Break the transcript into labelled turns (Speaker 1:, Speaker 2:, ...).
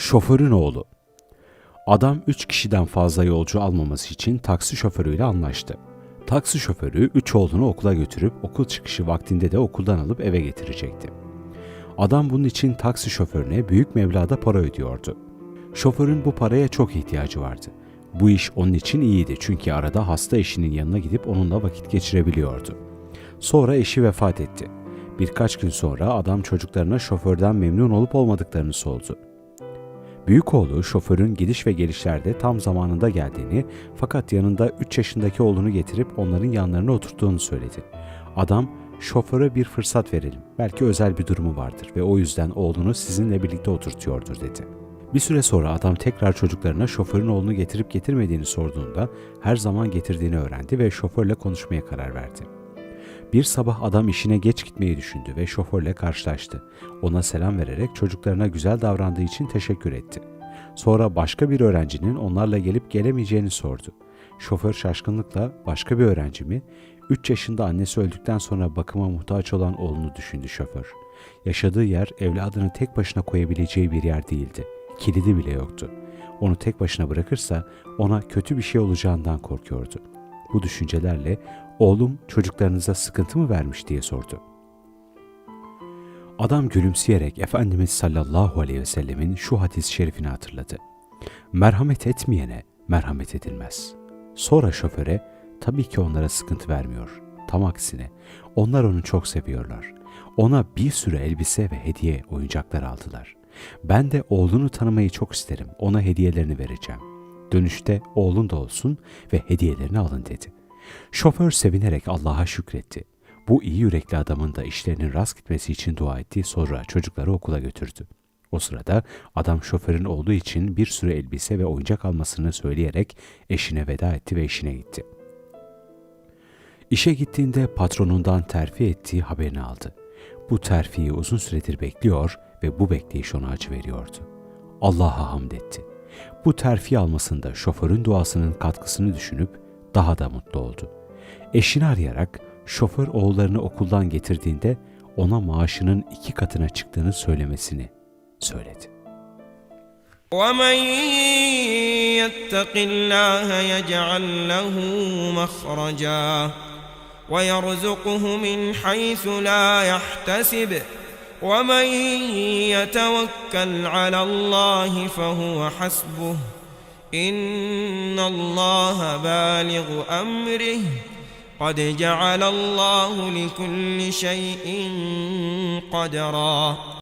Speaker 1: şoförün oğlu. Adam 3 kişiden fazla yolcu almaması için taksi şoförüyle anlaştı. Taksi şoförü 3 oğlunu okula götürüp okul çıkışı vaktinde de okuldan alıp eve getirecekti. Adam bunun için taksi şoförüne büyük meblağda para ödüyordu. Şoförün bu paraya çok ihtiyacı vardı. Bu iş onun için iyiydi çünkü arada hasta eşinin yanına gidip onunla vakit geçirebiliyordu. Sonra eşi vefat etti. Birkaç gün sonra adam çocuklarına şoförden memnun olup olmadıklarını sordu. Büyük oğlu, şoförün gidiş ve gelişlerde tam zamanında geldiğini fakat yanında 3 yaşındaki oğlunu getirip onların yanlarına oturttuğunu söyledi. Adam şoföre bir fırsat verelim belki özel bir durumu vardır ve o yüzden oğlunu sizinle birlikte oturtuyordur dedi. Bir süre sonra adam tekrar çocuklarına şoförün oğlunu getirip getirmediğini sorduğunda her zaman getirdiğini öğrendi ve şoförle konuşmaya karar verdi. Bir sabah adam işine geç gitmeyi düşündü ve şoförle karşılaştı. Ona selam vererek çocuklarına güzel davrandığı için teşekkür etti. Sonra başka bir öğrencinin onlarla gelip gelemeyeceğini sordu. Şoför şaşkınlıkla başka bir öğrenci mi? 3 yaşında annesi öldükten sonra bakıma muhtaç olan oğlunu düşündü şoför. Yaşadığı yer evladını tek başına koyabileceği bir yer değildi. Kilidi bile yoktu. Onu tek başına bırakırsa ona kötü bir şey olacağından korkuyordu. Bu düşüncelerle Oğlum çocuklarınıza sıkıntı mı vermiş diye sordu. Adam gülümseyerek Efendimiz sallallahu aleyhi ve sellemin şu hadis-i şerifini hatırladı. Merhamet etmeyene merhamet edilmez. Sonra şoföre tabii ki onlara sıkıntı vermiyor. Tam aksine onlar onu çok seviyorlar. Ona bir sürü elbise ve hediye oyuncaklar aldılar. Ben de oğlunu tanımayı çok isterim. Ona hediyelerini vereceğim. Dönüşte oğlun da olsun ve hediyelerini alın dedi. Şoför sevinerek Allah'a şükretti. Bu iyi yürekli adamın da işlerinin rast gitmesi için dua ettiği sonra çocukları okula götürdü. O sırada adam şoförün olduğu için bir sürü elbise ve oyuncak almasını söyleyerek eşine veda etti ve işine gitti. İşe gittiğinde patronundan terfi ettiği haberini aldı. Bu terfiyi uzun süredir bekliyor ve bu bekleyiş ona acı veriyordu. Allah'a hamd etti. Bu terfi almasında şoförün duasının katkısını düşünüp daha da mutlu oldu. Eşini arayarak şoför oğullarını okuldan getirdiğinde ona maaşının iki katına çıktığını söylemesini söyledi. وَمَنْ يَتَّقِ اللّٰهَ يَجْعَلْ لَهُ مَخْرَجًا وَيَرْزُقُهُ مِنْ حَيْثُ لَا يَحْتَسِبُ وَمَنْ يَتَوَكَّلْ عَلَى اللّٰهِ فَهُوَ حَسْبُهُ إن الله بالغ أمره قد جعل الله لكل شيء قدرا